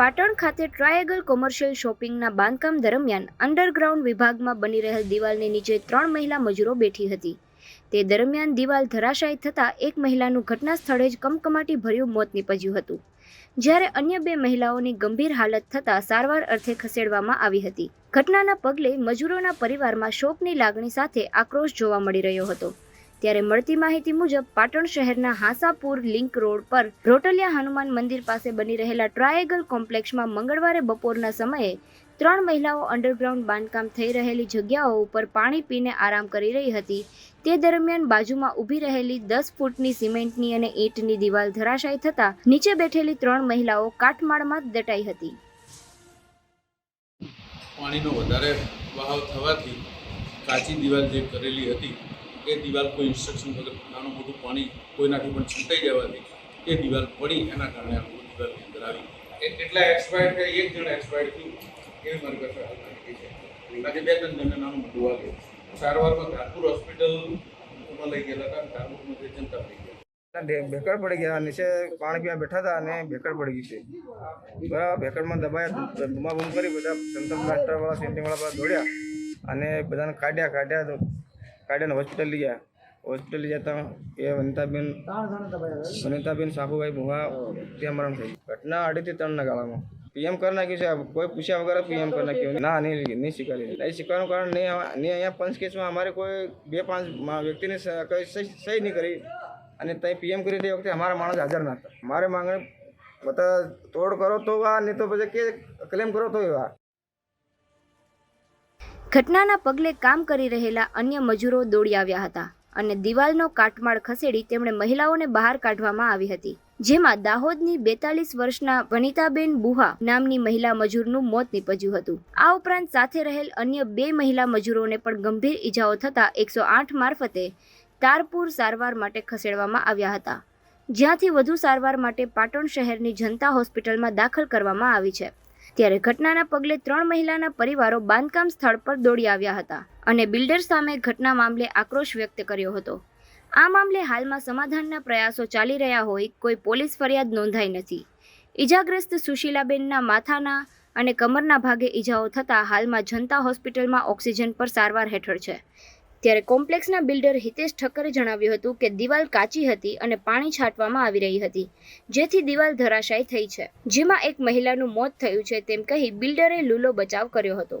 પાટણ ખાતે ટ્રાયેગલ કોમર્શિયલ શોપિંગના બાંધકામ દરમિયાન અંડરગ્રાઉન્ડ વિભાગમાં બની રહેલ દિવાલની નીચે ત્રણ મહિલા મજૂરો બેઠી હતી. તે દરમિયાન દિવાલ ધરાશાયી થતાં એક મહિલાનું ઘટના સ્થળે જ કમકમાટી ભર્યું મોત નીપજ્યું હતું. જ્યારે અન્ય બે મહિલાઓની ગંભીર હાલત થતાં સારવાર અર્થે ખસેડવામાં આવી હતી. ઘટનાના પગલે મજૂરોના પરિવારમાં શોકની લાગણી સાથે આક્રોશ જોવા મળી રહ્યો હતો. ત્યારે મળતી માહિતી મુજબ, પાટણ શહેરના હાંસાપુર લિંક રોડ પર રોટલિયા હનુમાન મંદિર પાસે બની રહેલા ટ્રાયેગલ કોમ્પ્લેક્ષમાં મંગળવારે બપોરના સમયે ત્રણ મહિલાઓ અંડરગ્રાઉન્ડ બાંધકામ થઈ રહેલી જગ્યાઓ ઉપર પાણી પીને આરામ કરી રહી હતી. તે દરમિયાન બાજુમાં ઊભી રહેલી દસ ફૂટની સિમેન્ટની અને ઈંટની દિવાલ ધરાશાયી થતાં નીચે બેઠેલી ત્રણ મહિલાઓ કાટમાળમાં દટાઈ હતી. પાણીનો વધારે વહાવ થવાથી કાચી દિવાલ જે કરેલી હતી એ દિવાલ કોઈ ઇન્સ્ટ્રક્શન વગર નાનું મોટું પાણી કોઈનાથી પણ છૂટાઈ જવાથી એ દિવાલ પડી એના કારણે આખું દિવાલની અંદર આવી એટલા એક્સપાયર થયા? એક જણ એક્સપાયર થયું. એવી મારી પાસે હાલ માહિતી છે. આજે બે ત્રણ જણને નાનું મોટું વાગ્યું સારવારમાં ધારપુર હોસ્પિટલમાં લઈ ગયેલા હતા ધારપુરમાં જે જનતા લઈ ગયા ભેકડ પડી ગયા નીચે પાણી પીવા બેઠા હતા અને ભેકડ પડી ગઈ છે. બરાબર ભેકડમાં દબાયા બૂમાબૂમ કરી બધા સંતમ માસ્ટરવાળા સેન્ટિંગવાળા બધા દોડ્યા અને બધાને કાઢ્યા કાઢ્યા તો કાઢ્યાને હોસ્પિટલ લઈ ગયા. હોસ્પિટલ જતા એ વનિતાબેન વનિતાબેન સાફુભાઈ ભુવા, ત્યાં મરણ થઈ ઘટના અઢીથી ત્રણના ગાળામાં. પીએમ કરી નાખ્યું છે કોઈ પૂછ્યા વગર પીએમ કરી નાખ્યું ના, નહીં નહીં સ્વીકારી. નહીં સ્વીકારવાનું કારણ નહીં નહીં અહીંયા પંચ કેસમાં અમારે કોઈ બે, પાંચ વ્યક્તિને સહી નહીં કરી. અને ત્યાં પીએમ કરી તે વખતે અમારા માણસ હાજર ના હતા. મારે માંગણી બધા તોડ કરો તો વા નહીં તો પછી કે ક્લેમ કરો તો આ ઘટનાના પગલે કામ કરી રહેલા અન્ય મજૂરો દોડી આવ્યા હતા અને દિવાલનો કાટમાળ ખસેડી તેમણે મહિલાઓને બહાર કાઢવામાં આવી હતી. જેમાં દાહોદની બેતાલીસ વર્ષના વનિતાબેન બુહા નામની મહિલા મજૂરનું મોત નીપજ્યું હતું. આ ઉપરાંત સાથે રહેલ અન્ય બે મહિલા મજૂરોને પણ ગંભીર ઈજાઓ થતાં એકસો આઠ મારફતે તારપુર સારવાર માટે ખસેડવામાં આવ્યા હતા. જ્યાંથી વધુ સારવાર માટે પાટણ શહેરની જનતા હોસ્પિટલમાં દાખલ કરવામાં આવી છે. ત્યારે ઘટનાના પગલે ત્રણ મહિલાના પરિવારો બાંધકામ સ્થળ પર દોડી આવ્યા હતા અને બિલ્ડર સામે ઘટના મામલે આક્રોશ વ્યક્ત કર્યો હતો. આ મામલે હાલમાં સમાધાનના પ્રયાસો ચાલી રહ્યા હોય કોઈ પોલીસ ફરિયાદ નોંધાઈ નથી. ઈજાગ્રસ્ત સુશીલાબેનના માથાના અને કમરના ભાગે ઈજાઓ થતાં હાલમાં જનતા હોસ્પિટલમાં ઓક્સિજન પર સારવાર હેઠળ છે. ત્યારે કોમ્પ્લેક્સના બિલ્ડર હિતેશ ઠક્કરે જણાવ્યું હતું કે દિવાલ કાચી હતી અને પાણી છાંટવામાં આવી રહી હતી, જેથી દિવાલ ધરાશાયી થઈ છે. જેમાં એક મહિલાનું મોત થયું છે તેમ કહી બિલ્ડરે લૂલો બચાવ કર્યો હતો.